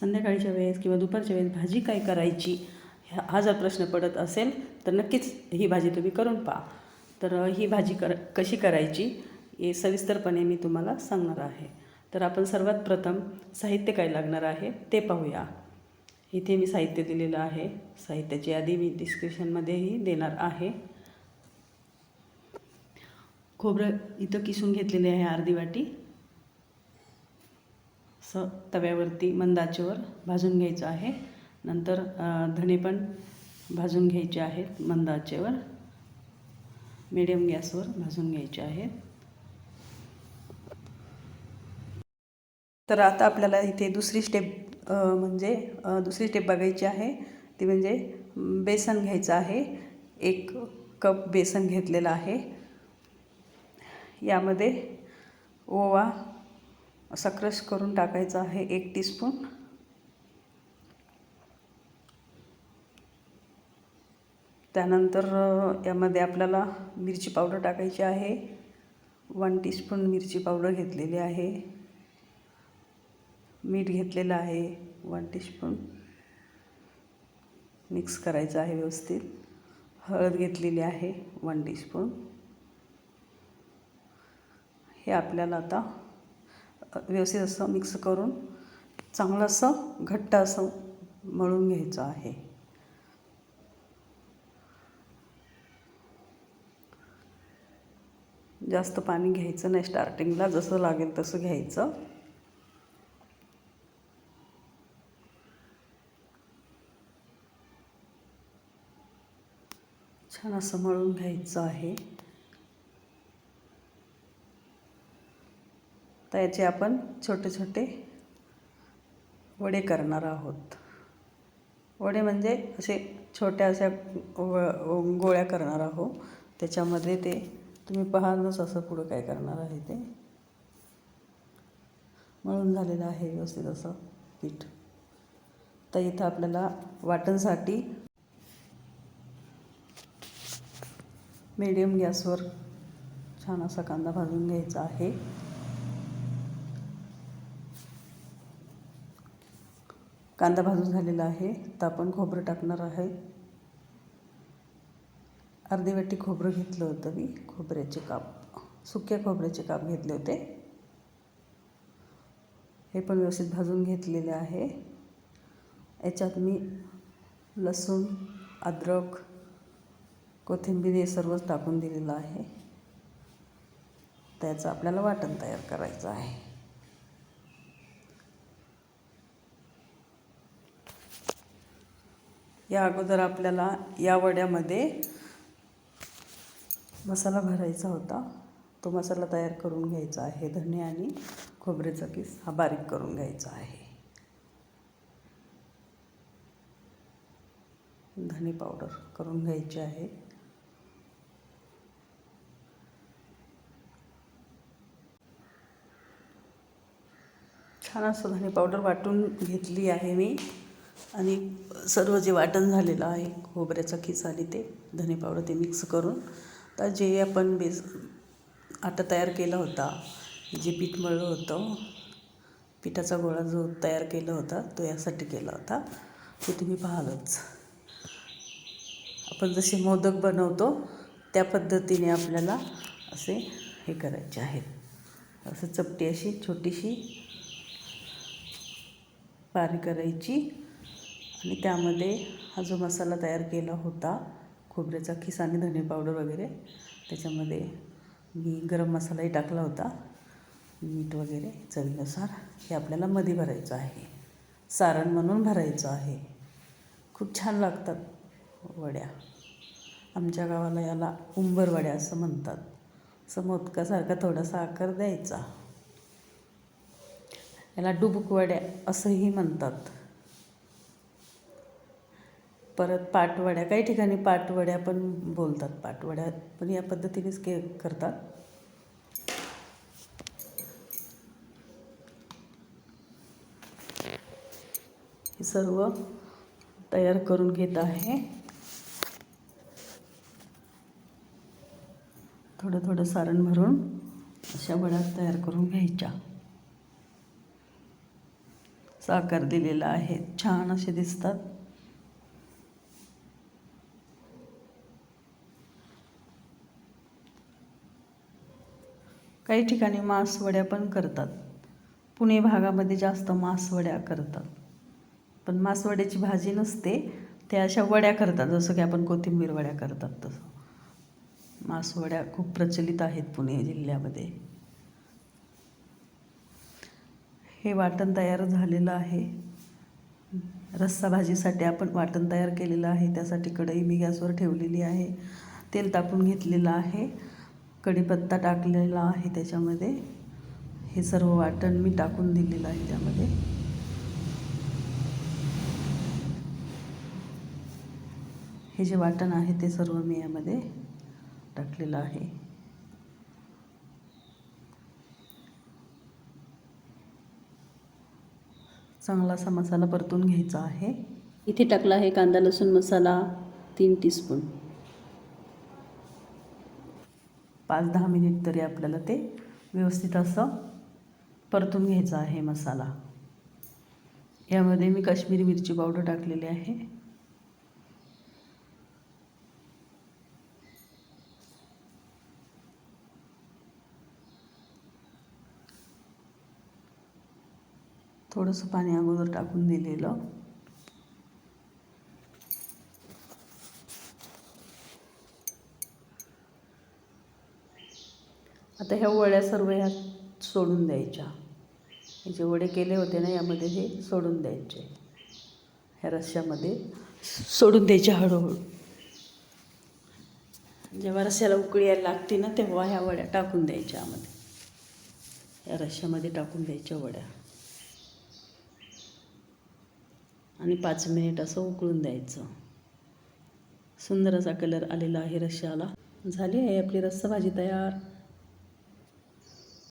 संध्याकाळच्या वेळेस किंवा दुपारच्या वेळेस भाजी काय करायची ह्या हा जर प्रश्न पडत असेल तर नक्कीच ही भाजी तुम्ही करून पहा. तर ही भाजी कर कशी करायची हे सविस्तरपणे मी तुम्हाला सांगणार आहे. तर आपण सर्वात प्रथम साहित्य काय लागणार आहे ते पाहूया. इथे मी साहित्य दिलेलं आहे. साहित्याची यादी मी डिस्क्रिप्शनमध्येही देणार आहे. खोबरं इथं किसून घेतलेले आहे अर्धी वाटी. असं तव्यावरती मंद आचेवर भाजून घ्यायचं आहे. नंतर धणे पण भाजून घ्यायचे आहेत मंद आचेवर मिडियम गॅसवर भाजून घ्यायचे आहेत. तर आता आपल्याला इथे दुसरी स्टेप म्हणजे दुसरी स्टेप बघायची आहे. ती म्हणजे बेसन घ्यायचं आहे. एक कप बेसन घेतलेलं आहे. यामध्ये ओवा असा क्रश करून टाकायचा आहे एक टीस्पून त्यानंतर यामध्ये आपल्याला मिरची पावडर टाकायची आहे. वन टीस्पून मिरची पावडर घेतलेली आहे. मीठ घेतलेलं आहे. वन टीस्पून मिक्स करायचं आहे व्यवस्थित. हळद घेतलेली आहे. वन टीस्पून हे आपल्याला आता व्यवस्थित असं मिक्स करून चांगलं असं घट्ट असं मळून घ्यायचं आहे. जास्त पाणी घ्यायचं नाही स्टार्टिंगला जसं लागेल तसं घ्यायचं. छान असं मळून घ्यायचं आहे. आता याचे आपण छोटे छोटे वडे करणार आहोत. वडे म्हणजे असे छोट्या अशा व- गोळ्या करणार आहोत. त्याच्यामध्ये ते तुम्ही पाहालच असं पुढं काय करणार आहे ते. मळून झालेलं आहे व्यवस्थित असं पीठ. तर इथं आपल्याला वाटणसाठी मीडियम गॅसवर छान असा कांदा भाजून घ्यायचा आहे. कांदा भाजून झालेला आहे. तर आपण खोबरं टाकणार आहे. अर्धी वाटी खोबरं घेतलं होतं मी खोबऱ्याचे काप सुक्या खोबऱ्याचे काप घेतले होते. हे पण व्यवस्थित भाजून घेतलेले आहे. याच्यात मी लसूण अद्रक कोथिंबीर हे सर्वच टाकून दिलेलं आहे. त्याचं आपल्याला वाटण तयार करायचं आहे. या अगोदर आपल्याला या वड्यामध्ये मसाला भरायचा होता. तो मसाला तयार करून घ्यायचा आहे. धने आणि खोबरेचा किस हा बारीक करून घ्यायचा आहे. धने पावडर करून घ्यायची आहे. छान असं धने पावडर वाटून घेतली आहे मी. आणि सर्व जे वाटण झालेलं आहे खोबऱ्याचा खिस आणि ते धने पावडर ते मिक्स करून. तर जे आपण बेस आटा तयार केला होता जे पीठ मळलं होतं पिठाचा गोळा जो तयार केला होता तो यासाठी केला होता. ते तुम्ही पाहालच. आपण जसे मोदक बनवतो त्या पद्धतीने आपल्याला असे हे करायचे आहेत. असं चपटी अशी छोटीशी पारी करायची. आणि त्यामध्ये हा जो मसाला तयार केला होता खोबऱ्याचा खिस आणि धने पावडर वगैरे त्याच्यामध्ये मी गरम मसालाही टाकला होता. मीठ वगैरे चवीनुसार हे आपल्याला मध्ये भरायचं आहे. सारण म्हणून भरायचं आहे. खूप छान लागतात वड्या. आमच्या गावाला याला उंबर वड्या असं म्हणतात. असं मोदकासारखा थोडासा आकार द्यायचा. याला डुबुकवड्या असंही म्हणतात. परत पाटवड्या काही ठिकाणी पाटवड्या पण बोलतात पाटवड्या पण या पद्धतीनेच के करतात. हे सर्व तयार करून घेत आहे. थोडं थोडं सारण भरून अशा वड्या तयार करून घ्यायच्या. आकार दिलेला आहे. छान असे दिसतात. काही ठिकाणी मासवड्या पण करतात. पुणे भागामध्ये जास्त मासवड्या करतात. पण मासवड्याची भाजी नसते त्या अशा वड्या करतात जसं की आपण कोथिंबीर वड्या करतात तसं. मासवड्या खूप प्रचलित आहेत पुणे जिल्ह्यामध्ये. हे वाटण तयार झालेलं आहे. रस्सा भाजीसाठी आपण वाटण तयार केलेलं आहे त्यासाठी कढई मी गॅसवर ठेवलेली आहे. तेल तापून घेतलेलं आहे. कढीपत्ता टाकलेला आहे त्याच्यामध्ये. हे सर्व वाटण मी टाकून दिलेलं आहे त्यामध्ये. हे जे वाटण आहे ते सर्व मी यामध्ये टाकलेलं आहे. चांगला असा मसाला परतून घ्यायचा आहे. इथे टाकला आहे कांदा लसूण मसाला तीन टीस्पून पाच दहा मिनिट तरी आपल्याला ते व्यवस्थित असं परतून घ्यायचं आहे मसाला. यामध्ये मी काश्मीरी मिरची पावडर टाकलेली आहे. थोडंसं पाणी अगोदर टाकून दिलेलं. आता ह्या वड्या सर्व ह्यात सोडून द्यायच्या. हे जे वडे केले होते ना यामध्ये हे सोडून द्यायचे. ह्या रश्श्यामध्ये सोडून द्यायचे हळूहळू. जेव्हा रश्श्याला उकळी यायला लागते ना तेव्हा ह्या वड्या टाकून द्यायच्या यामध्ये. या रश्श्यामध्ये टाकून द्यायच्या वड्या. आणि पाच मिनिट असं उकळून द्यायचं. सुंदर असा कलर आलेला आहे रश्श्याला झाली आहे आपली रस्सा भाजी तयार.